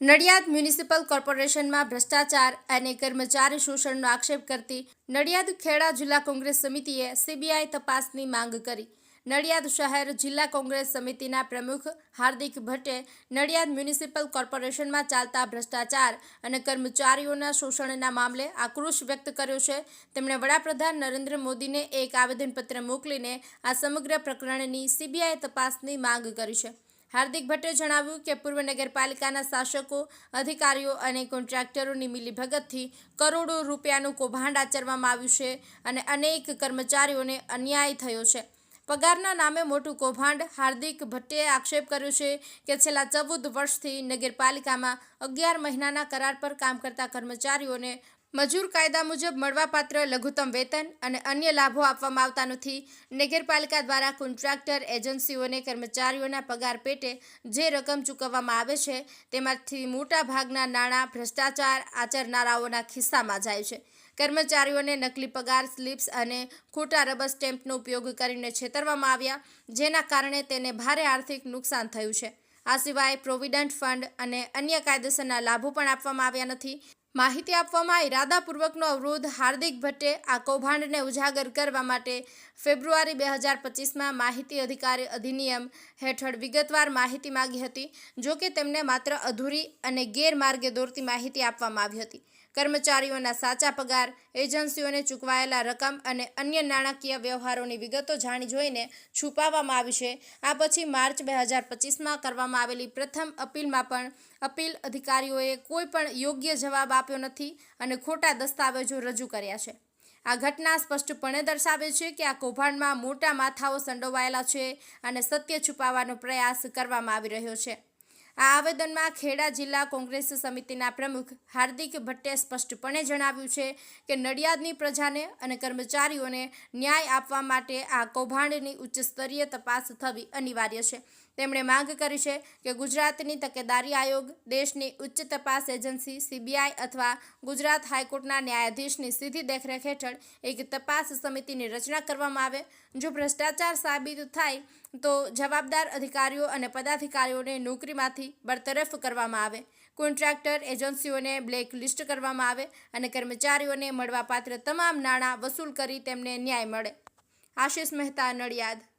Nadiad municipal કોર્પોરેશનમાં ભ્રષ્ટાચાર અને કર્મચારી શોષણનો આક્ષેપ કરતી નડિયાદ ખેડા જિલ્લા કોંગ્રેસ સમિતિએ સીબીઆઈ તપાસની માંગ કરી. નડિયાદ શહેર જિલ્લા કોંગ્રેસ સમિતિના પ્રમુખ હાર્દિક ભટ્ટે નડિયાદ મ્યુનિસિપલ કોર્પોરેશનમાં ચાલતા ભ્રષ્ટાચાર અને કર્મચારીઓના શોષણના મામલે આક્રોશ વ્યક્ત કર્યો છે. તેમણે વડાપ્રધાન નરેન્દ્ર મોદીને એક આવેદનપત્ર મોકલીને આ સમગ્ર પ્રકરણની સીબીઆઈ તપાસની માંગ કરી છે. હાર્દિક ભટ્ટે જણાવ્યું કે પૂર્વ નગરપાલિકાના શાસકો, અધિકારીઓ અને કોન્ટ્રાક્ટરોની મિલીભગતથી કરોડો રૂપિયાનું કૌભાંડ આચરવામાં આવ્યું છે અને અનેક કર્મચારીઓને અન્યાય થયો છે. પગારના નામે મોટું કૌભાંડ હાર્દિક ભટ્ટે આક્ષેપ કર્યો છે કે છેલ્લા ચૌદ વર્ષથી નગરપાલિકામાં અગિયાર મહિનાના કરાર પર કામ કરતા કર્મચારીઓને મજૂર કાયદા મુજબ મળવાપાત્ર લઘુત્તમ વેતન અને અન્ય લાભો આપવામાં આવતા નથી. નગરપાલિકા દ્વારા કોન્ટ્રાક્ટર એજન્સીઓને કર્મચારીઓના પગાર પેટે જે રકમ ચૂકવવામાં આવે છે, તેમાંથી મોટા ભાગના નાણાં, ભ્રષ્ટાચાર આચરનારાઓના ખિસ્સામાં જાય છે. કર્મચારીઓને નકલી પગાર, સ્લિપ્સ અને ખોટા રબર સ્ટેમ્પનો ઉપયોગ કરીને છેતરવામાં આવ્યા, જેના કારણે તેને ભારે આર્થિક નુકસાન થયું છે. આ સિવાય પ્રોવિડન્ટ ફંડ અને અન્ય કાયદેસરના લાભો પણ આપવામાં આવ્યા નથી. માહિતી આપવામાં ઇરાદાપૂર્વકનો અવરોધ હાર્દિક ભટ્ટે આ કૌભાંડને ઉજાગર કરવા માટે ફેબ્રુઆરી બે હજાર પચીસમાં માહિતી અધિકારી અધિનિયમ હેઠળ વિગતવાર માહિતી માંગી હતી જો કે તેમને માત્ર અધૂરી અને ગેરમાર્ગે દોરતી માહિતી આપવામાં આવી હતી. કર્મચારીઓના સાચા પગાર, એજન્સીઓને ચૂકવાયેલા રકમ અને અન્ય નાણાકીય વ્યવહારોની વિગતો જાણી જોઈને છુપાવવામાં આવી છે. આ પછી માર્ચ બે હજાર પચીસમાં કરવામાં આવેલી પ્રથમ અપીલમાં પણ અપીલ અધિકારીઓએ કોઈ પણ યોગ્ય જવાબ આપ્યો નથી અને ખોટા દસ્તાવેજો રજૂ કર્યા છે. આ ઘટના સ્પષ્ટપણે દર્શાવે છે કે આ કૌભાંડમાં મોટા માથાઓ સંડોવાયેલા છે અને સત્ય છુપાવવાનો પ્રયાસ કરવામાં આવી રહ્યો છે. આ આવેદનમાં ખેડા જિલ્લા કોંગ્રેસ સમિતિના પ્રમુખ હાર્દિક ભટ્ટે સ્પષ્ટપણે જણાવ્યું છે કે નડિયાદની પ્રજાને અને કર્મચારીઓને ન્યાય આપવા માટે આ કૌભાંડની ઉચ્ચસ્તરીય તપાસ થવી અનિવાર્ય છે. તેમણે માંગ કરી છે કે ગુજરાતની તકેદારી આયોગ દેશની ઉચ્ચ તપાસ એજન્સી, સીબીઆઈ અથવા ગુજરાત હાઈકોર્ટના ન્યાયાધીશની સીધી દેખરેખ હેઠળ એક તપાસ સમિતિની રચના કરવામાં આવે. જો ભ્રષ્ટાચાર સાબિત થાય, તો જવાબદાર અધિકારીઓ અને પદાધિકારીઓને નોકરીમાંથી બરતરફ કરવામાં આવે. કોન્ટ્રાક્ટર એજન્સીઓને બ્લેક લિસ્ટ કરવામાં આવે અને કર્મચારીઓને મળવાપાત્ર તમામ નાણાં વસૂલ કરી તેમને ન્યાય મળે. આશિષ મહેતા, નડિયાદ.